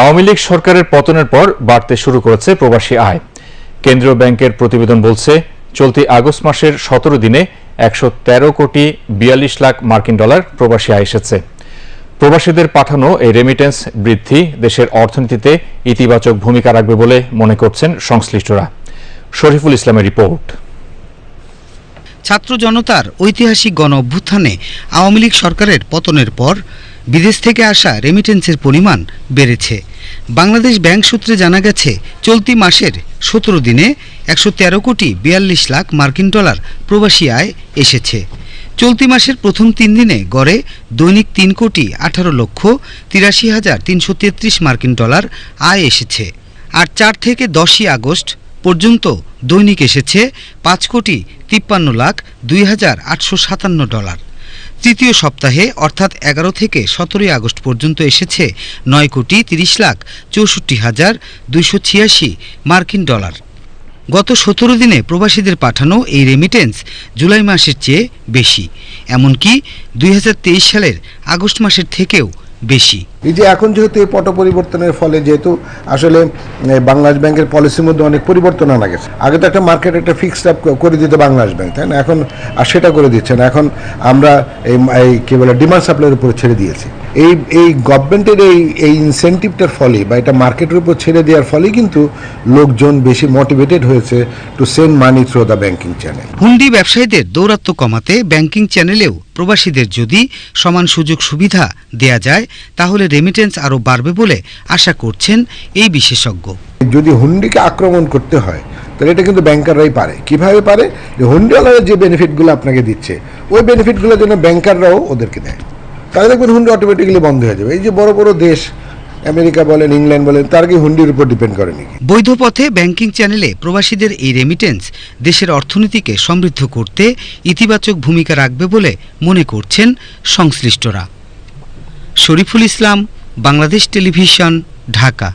আওয়ামী লীগ সরকারের পতনের পর বাড়তে শুরু করেছে প্রবাসী আয়। কেন্দ্রীয় ব্যাংকের প্রতিবেদন বলছে, চলতি আগস্ট মাসের সতেরো দিনে একশো তেরো কোটি বিয়াল্লিশ লাখ মার্কিন ডলার প্রবাসী আয় এসেছে। প্রবাসীদের পাঠানো এই রেমিটেন্স বৃদ্ধি দেশের অর্থনীতিতে ইতিবাচক ভূমিকা রাখবে বলে মনে করছেন সংশ্লিষ্টরা। শরীফুল ইসলামের রিপোর্ট। ছাত্র জনতার ঐতিহাসিক গণ অভ্যুত্থানে আওয়ামী লীগ সরকারের পতনের পর বিদেশ থেকে আসা রেমিটেন্সের পরিমাণ বেড়েছে। বাংলাদেশ ব্যাংক সূত্রে জানা গেছে, চলতি মাসের সতেরো দিনে একশো তেরো কোটি বিয়াল্লিশ লাখ মার্কিন ডলার প্রবাসী আয় এসেছে। চলতি মাসের প্রথম তিন দিনে গড়ে দৈনিক তিন কোটি আঠারো লক্ষ তিরাশি হাজার তিনশো তেত্রিশ মার্কিন ডলার আয় এসেছে। আর চার থেকে দশই আগস্ট পর্যন্ত দৈনিক এসেছে পাঁচ কোটি তিপ্পান্ন লাখ দুই হাজার আটশো সাতান্ন ডলার। তৃতীয় সপ্তাহে, অর্থাৎ এগারো থেকে সতেরোই আগস্ট পর্যন্ত এসেছে নয় কোটি তিরিশ লাখ চৌষট্টি হাজার দুইশো ছিয়াশি মার্কিন ডলার। গত সতেরো দিনে প্রবাসীদের পাঠানো এই রেমিটেন্স জুলাই মাসের চেয়ে বেশি। এমনকি দুই হাজার তেইশ সালের আগস্ট মাসের থেকেও বেশি। এই যে এখন যেহেতু এই পট পরিবর্তনের ফলে যেহেতু আসলে বাংলাদেশ ব্যাংকের পলিসির মধ্যে অনেক পরিবর্তন আনা গেছে। আগে তো একটা মার্কেট একটা ফিক্সড আপ করে দিত বাংলাদেশ ব্যাংক, তাই না? এখন আর সেটা করে দিচ্ছে না। এখন আমরা এই কি বলে ডিমান্ড সাপ্লাইয়ের উপর ছেড়ে দিয়েছি। এই এই গভর্নমেন্টের এই এই ইনসেন্টিভটার ফলে বা এটা মার্কেটের উপর ছেড়ে দেওয়ার ফলে কিন্তু লোকজন বেশি মোটিভেটেড হয়েছে to send money through the banking channel hundi ব্যবসায়ীদের দৌরাত্ম্য কমাতে ব্যাংকিং চ্যানেলেও প্রবাসীদের যদি সমান সুযোগ সুবিধা দেয়া যায় তাহলে রেমিটেন্স আরও বাড়বে বলে আশা করছেন এই বিশেষজ্ঞ। যদি হুন্ডিকে আক্রমণ করতে হয় তাহলে এটা কিন্তু ব্যাংকাররাই পারে। কীভাবে পারে? যে হুন্ডিওয়ালারা যে বেনিফিটগুলো আপনাকে দিচ্ছে ওই বেনিফিটগুলোর জন্য ব্যাংকাররাও ওদেরকে দেয়। তাহলে দেখবেন হুন্ডি অটোমেটিক্যালি বন্ধ হয়ে যাবে। এই যে বড় বড় দেশ, আমেরিকা বলেন, ইংল্যান্ড বলেন, তার কি হুন্ডির উপর ডিপেন্ড করে নাকি? বৈধ পথে ব্যাংকিং চ্যানেলে প্রবাসীদের এই রেমিটেন্স দেশের অর্থনীতিকে সমৃদ্ধ করতে ইতিবাচক ভূমিকা রাখবে বলে মনে করছেন সংশ্লিষ্টরা। শরীফুল ইসলাম, বাংলাদেশ টেলিভিশন, ঢাকা।